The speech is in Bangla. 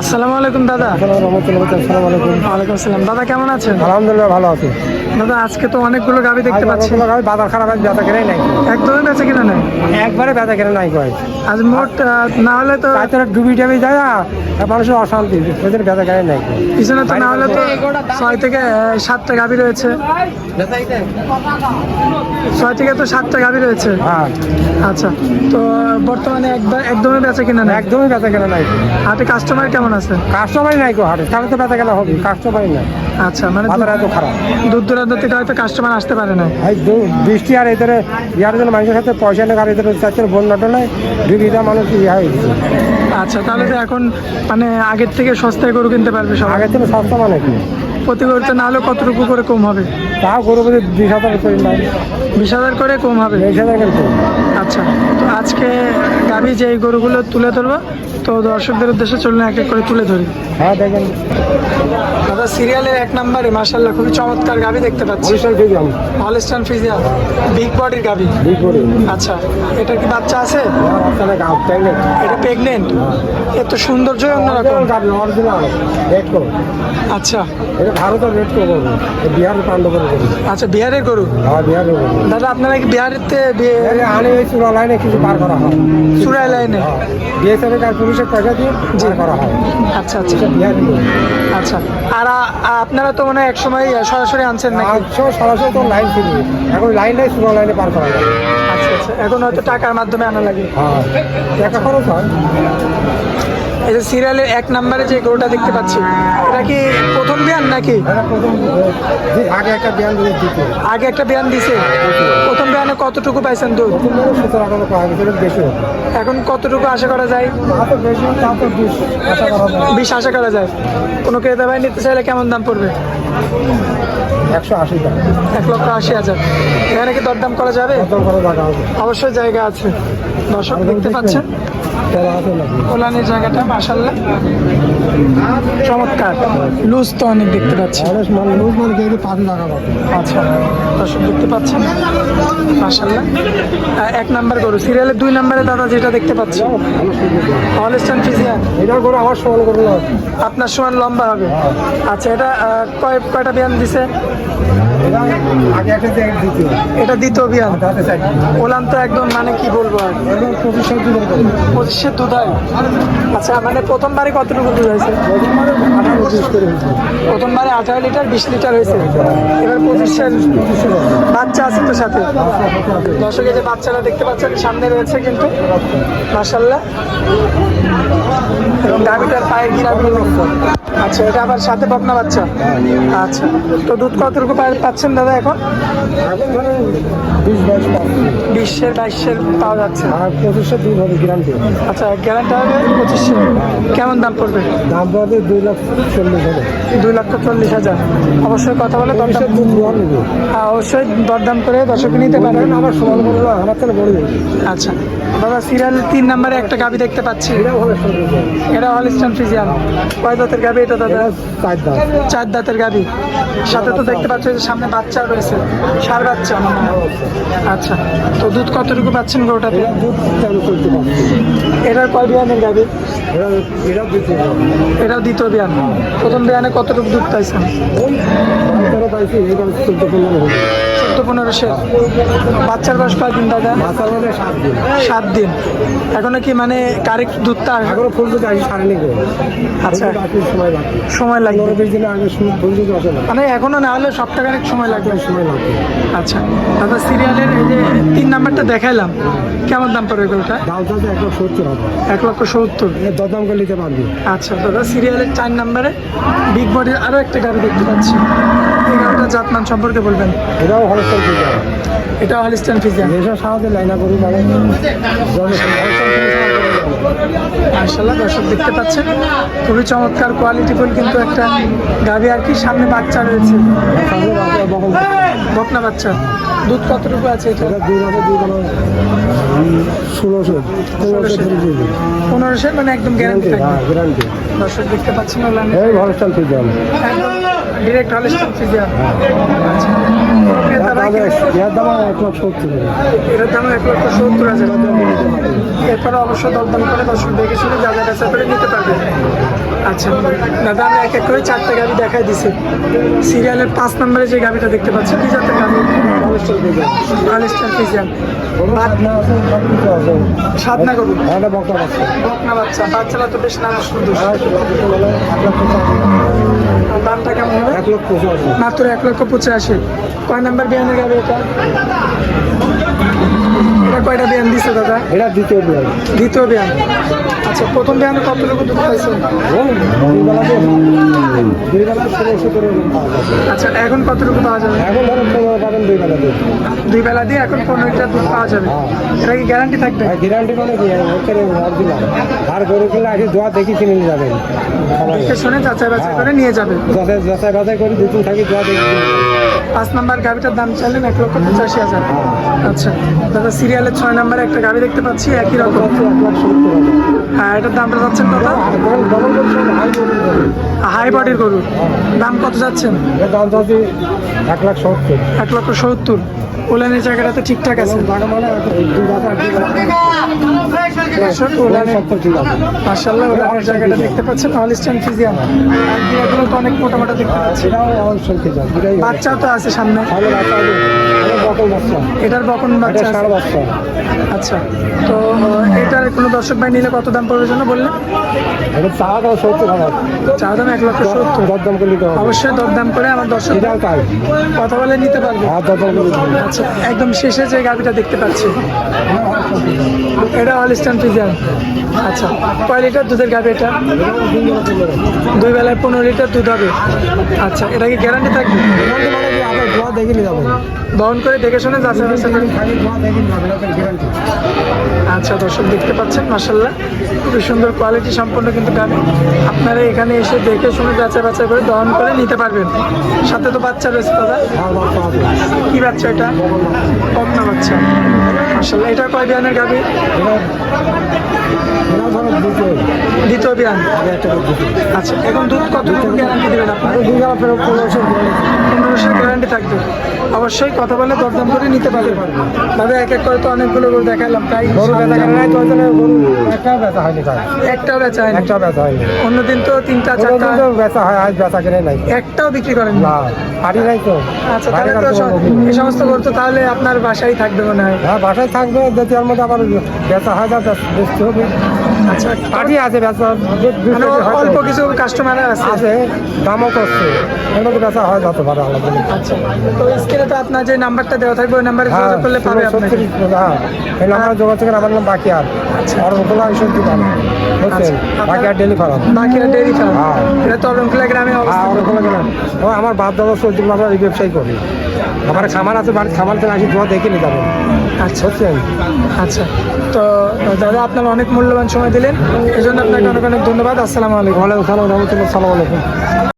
আসসালামু আলাইকুম দাদা। আসসালামু আলাইকুম ওয়ালাইকুম আসসালাম। দাদা কেমন আছেন? আলহামদুলিল্লাহ ভালো আছি। দাদা আজকে তো অনেকগুলো গাবি দেখতে পাচ্ছি। বাজার খারাপ আছে ব্যথা কেনে নাই। একদমই বেঁচে কিনা নেই? একবারে ব্যথা কেনে নাই কয়। আজ মোট না হলে তো তাছাড়া ডুবি টাবি যায় না মানুষের অশান্তি ওদের ব্যথা কেনে নাই। পিছনে তো না হলে তো ছয় থেকে সাতটা গাবি রয়েছে। ছয় থেকে তো সাতটা গাবি রয়েছে। হ্যাঁ। আচ্ছা তো বর্তমানে একদম একদমই বেঁচে কিনা নেই? একদমই ব্যথা কেনে নাই। হাটে কাস্টমার কেমন আছে? কাস্টমারই নাই কো হাটে তাহলে তো ব্যথা কেনা হবে কাস্টমারই নাই। আচ্ছা মানে এত খারাপ। দূর দূরান্ত থেকে হয়তো কাস্টমার আসতে পারে না। বৃষ্টি আর এদের ইয়ার জন্য মানুষের সাথে পয়সা নেই আর এদের চাচ্ছে বন্যাটা নাই ডুবিটা মানুষ ইয়া হয়ে গেছে। আচ্ছা তাহলে তো এখন মানে আগের থেকে সস্তায় গরু কিনতে পারবে সব আগের থেকে সস্তা মানে কি? প্রতি গরুতে না হলে কতটুকু করে কম হবে? তাও গরু বলে বিশ হাজার করে বিশ হাজার করে কম হবে? বিশ হাজার করে আচ্ছা তো আজকে গাভি যে গরুগুলো তুলে ধরবো তো দর্শকদের উদ্দেশ্যে চলুন এক এক করে তুলে ধরি। হ্যাঁ দেখেন। দাদা সিরিয়ালের এক নম্বরে মার্শাল্লাহ খুবই চমৎকার গাভি দেখতে পাচ্ছি। হলস্টান ফ্রিজিয়ান বিগ বডির গাভি আচ্ছা এটা কি বাচ্চা আছে? এটা প্রেগনেন্ট এত সৌন্দর্যই অন্যরকম। করো আচ্ছা। এটা ভারতের রেড করব বিহারের পাণ্ডব আচ্ছা বিহারের গরু? হ্যাঁ বিহারের করব দাদা আপনারা কি বিহারেতে আনে এই চূড়া লাইনে কিছু পার করা হয়। চুড়াই লাইনে বিএসএফ আর পুলিশের পয়সা দিয়ে পার করা হয়। আচ্ছা আচ্ছা। বিহারের লোক। আচ্ছা আর আপনারা তো মানে একসময় এক সময় সরাসরি আনছেন না আটশো সরাসরি তো লাইন ছিল এখন লাইন নাই শুধু লাইনে পার করা যায়। আচ্ছা আচ্ছা। এখন হয়তো টাকার মাধ্যমে আনা লাগে। হ্যাঁ। টাকা খরচ হয়। এই যে সিরিয়ালের এক নম্বরে যে গরুটা দেখতে পাচ্ছি এটা কি প্রথম বিয়ান নাকি? আগে একটা বিয়ান আগে একটা বিয়ান দিছে। প্রথম বিয়ানে কতটুকু পাইছেন দুধ? এখন কতটুকু আশা করা যায়? বেশি আশা করা যায়। কোনো ক্রেতা ভাই নিতে চাইলে কেমন দাম পড়বে? একশো আশি টাকা। এক লক্ষ আশি হাজার। এখানে কি দরদাম করা যাবে। অবশ্যই জায়গা আছে। দর্শক দেখতে পাচ্ছেন। কোলানের জায়গাটা মাসাল্লাহ চমৎকার। লুজ তো অনেক দেখতে পাচ্ছি। অনেক মানে আচ্ছা দর্শক দেখতে পাচ্ছেন? মাসাল্লাহ এক নাম্বার গরু। সিরিয়ালের দুই নাম্বারে দাদা যেটা দেখতে পাচ্ছি। হলস্টান ফিজিয়ান এটা করে আমার সমান করে আপনার সমান লম্বা হবে। আচ্ছা এটা কয় কয়টা বিয়ান দিছে? এটা দ্বিতীয় বিয়ান। ওলান তো একদম মানে কি বলব আর? পঁচিশের দুধ হয় আচ্ছা মানে প্রথমবারে কতটুকু দুধ হয়েছে? প্রথমবারে আঠারো লিটার, বিশ লিটার হয়েছে। এবার পঁচিশের বাচ্চা আছে তো সাথে। দর্শকের যে বাচ্চারা দেখতে পাচ্ছেন, সামনে রয়েছে কিন্তু মাসাল্লাহ এবং গাভিটার পায়ের গিরাগুলো আচ্ছা এটা আবার সাথে বকনা বাচ্চা? আচ্ছা তো দুধ কতটুকু পায়- পাচ্ছেন দাদা এখন? বিশের বাইশের পাওয়া যাচ্ছে। পঁচিশশো দুধ হবে গ্রামটি আচ্ছা গ্যারান্টি হবে পঁচিশশো কেমন দাম পড়বে? দাম পড়বে দুই লাখ চল্লিশ হাজার। দুই লক্ষ চল্লিশ হাজার। অবশ্যই কথা বলে দরদাম হ্যাঁ, অবশ্যই দরদাম করে দর্শক নিতে পারেন। আমার সমান থেকে বড় আচ্ছা দাদা সিরিয়াল তিন নম্বরে একটা গাবি দেখতে পাচ্ছি। এটা হলিস্টান ফিজিয়ান। কয় দাঁতের গাবি এটা দাদা? চার দাঁতের গাবি। সাথে তো দেখতে পাচ্ছ যে সামনে বাচ্চা রয়েছে। সার বাচ্চা। আচ্ছা তো দুধ কতটুকু পাচ্ছেন গরুটাতে? এটার কয় বিয়ানের গাবি? এটাও দ্বিতীয় বিয়ান। প্রথম বিয়ানে কতটুকু দুধ পাইছেন? চোদ্দ পনেরো। শেষ। বাচ্চার বয়স কয়দিন দাদা? সাত সাত দিন। এখনও কি মানে কারেক্ট দুধটা এখনও ফুল যদি আসি সাড়ে নেই আচ্ছা। সময় বাকি সময় লাগবে। পনেরো বিশ দিনের আগে ফুল যদি আসে না। মানে এখনও না হলে সপ্তাহখানেক সময় লাগবে। সময় লাগবে। আচ্ছা। দাদা সিরিয়ালের এই যে তিন নাম্বারটা দেখাইলাম কেমন দাম পড়বে এগুলোটা দাম তো এক লাখ সত্তর হবে এক লক্ষ সত্তর। দরদাম করে নিতে পারবি। আচ্ছা দাদা সিরিয়ালের চার নাম্বারে বিগ বডির আরও একটা গাড়ি দেখতে পাচ্ছি। গাড়িটা জাতমান সম্পর্কে বলবেন? এটাও হলস্টার পূজা এটা হলিস্টান ফিজিয়ান এসব সাহায্যে লাইনা করি মানে মার্শাল্লাহ দর্শক দেখতে পাচ্ছেন খুবই চমৎকার কোয়ালিটিফুল কিন্তু একটা গাভি আর কি সামনে বাচ্চা রয়েছে। বকনা বাচ্চা। দুধ কতটুকু আছে এটা? এটা ষোলোশো। পনেরোশো মানে একদম গ্যারান্টি থাকবে। হ্যাঁ গ্যারান্টি দর্শক দেখতে পাচ্ছেন হলস্টার একদম ডিরেক্ট হলে আচ্ছা সত্তর এটার দাম এক লক্ষ সত্তর হাজার এরপরে অবশ্যই দরদাম করে দর্শক দেখে শুনে যা যা বেচা করে নিতে পারবে। আচ্ছা দাদা আমরা এক এক করে চারটে গাভি দেখাই দিছি। সিরিয়ালের পাঁচ নম্বরে যে গাভিটা দেখতে পাচ্ছি কি জাতের গাভি আলিস্টার ফিজিয়ান। সাত না করুন বক্তা বকনা বাচ্চা। বাচ্চারা তো বেশ নানা সুন্দর। দামটা কেমন হবে? এক লক্ষ পঁচাশি। মাত্র এক লক্ষ পঁচাশি। কয় নাম্বার বিয়ানের গাভি এটা? এটা কয়টা বিয়ান দিছে দাদা? এটা দ্বিতীয় বিয়ার দ্বিতীয় বিয়ান আচ্ছা প্রথম বিয়ানে কতটুকু দুধ পাইছেন দুই বেলা ষোলোশো করে আচ্ছা এখন কতটুকু পাওয়া যাবে? এখন ধরো পনেরো পাবেন দুই বেলা দুধ। দুই বেলা দিয়ে এখন পনেরো লিটার দুধ পাওয়া যাবে। এটা কি গ্যারান্টি থাকবে? গ্যারান্টি মানে কি? আর গরু কিনলে আগে দোয়া দেখি কিনে নিয়ে যাবেন। দেখে শুনে যাচাই বাছাই করে নিয়ে যাবে। যাচাই যাচাই বাছাই করে দু তিন থাকি দোয়া দেখি কিনে যাবেন। পাঁচ নাম্বার গাভিটার দাম চাইলেন এক লক্ষ পঁচাশি হাজার। আচ্ছা দাদা ছয় নাম্বারে একটা গাড়ি দেখতে পাচ্ছি একই রকম। হ্যাঁ এটার দামটা যাচ্ছেন কত? হাই। বডির গরু। দাম কত যাচ্ছেন? দাম চাচ্ছি এক লাখ সত্তর। এক লক্ষ সত্তর। ওলানের জায়গাটাতে ঠিকঠাক আছে? ওলান ওলানের জায়গাটা দেখতে পাচ্ছেন হলিস্টান ফিজিয়ান আর গিয়াগুলো তো অনেক মোটা মোটা দেখতে পাচ্ছি। বাচ্চাও তো আছে সামনে। এটার বকন বাচ্চা আচ্ছা তো এটার কোনো দর্শক ভাই নিলে কত দাম পড়বে জন্য বললেন? এটা চা দাও সত্তর হাজার। চা দাম এক লক্ষ সত্তর। দরদাম করে নিতে হবে। অবশ্যই দরদাম করে আমার দর্শক কথা বলে নিতে পারবে। আর দরদাম করে আচ্ছা একদম শেষে যে গাভিটা দেখতে পাচ্ছি। এটা হলিস্টান ফিজিয়ান আচ্ছা কয় লিটার দুধের গাভি এটা? দুই বেলায় পনেরো লিটার দুধ হবে। আচ্ছা এটা কি গ্যারান্টি থাকবে? মানে বহন করে দেখে শুনে গ্যারান্টি আচ্ছা দর্শক দেখতে পাচ্ছেন মাসাল্লাহ খুবই সুন্দর কোয়ালিটি সম্পন্ন কিন্তু গাভি আপনারা এখানে এসে দেখে শুনে যাচাই বাছাই করে দহন করে নিতে পারবেন। সাথে তো বাচ্চা রয়েছে দাদা। কী বাচ্চা এটা? কমনা বাচ্চা। আসলে এটা কয় বিয়ানের দুটো দ্বিতীয় বিয়ান একটা আচ্ছা এখন দুধ গ্যারান্টি দেবেন আপনার? আর দুই বেলা ফেরত পনেরোশো পনেরোশো গ্যারান্টি থাকবে। অবশ্যই কথা বলে দরদাম করে নিতে পারবে দাদা এক এক করে তো অনেকগুলো গরু দেখালাম প্রায় গরু একটাও বেচা হয়নি একটাও বেচা হয়নি। একটাও বেচা হয়নি। অন্যদিন তো তিনটা চারটা। বেচা হয় আজ বেচা কিনে নাই। একটাও বিক্রি করেন না নাই তো। আচ্ছা তাহলে তো এই সমস্ত গরু তো তাহলে আপনার বাসায় থাকবে মনে হয়। হ্যাঁ বাসায় থাকবে যদি মধ্যে আবার বেচা হয় যা বেচতে হবে আচ্ছা পাটি আছে বেচা মানে অল্প কিছু কাস্টমার আছে। আছে দামও করছে। এর মধ্যে বেচা হয় যত ভালো আলাদা আচ্ছা তো স্ক্রিনে তো আপনার যে নাম্বারটা দেওয়া থাকবে ওই নাম্বারে হ্যাঁ যোগাযোগ করলে পাবে ছত্রিশ হ্যাঁ এই নাম্বার যোগাযোগের আমার নাম বাকি আর। আর ওগুলো দিতাম বুঝছেন? আচ্ছা। বাকি আর ডেলি ফার্ম বাকিরা ডেরি ফার্ম হ্যাঁ। এটা তরণকুলা গ্রামে হ্যাঁ অবস্থিত। ওরকম ও আমার বাপ দাদা চলছে আমরা এই ব্যবসায়ী করি। আমার খামার আছে বাড়ির খামার থেকে আসি দোয়া দেখে নিতে আচ্ছা। আচ্ছা তো দাদা আপনার অনেক মূল্যবান সময় দিলেন। এই জন্য আপনাকে অনেক অনেক ধন্যবাদ। আসসালামু আলাইকুম। ভালো ভালো রহমতুল্লাহ সালাম আলাইকুম।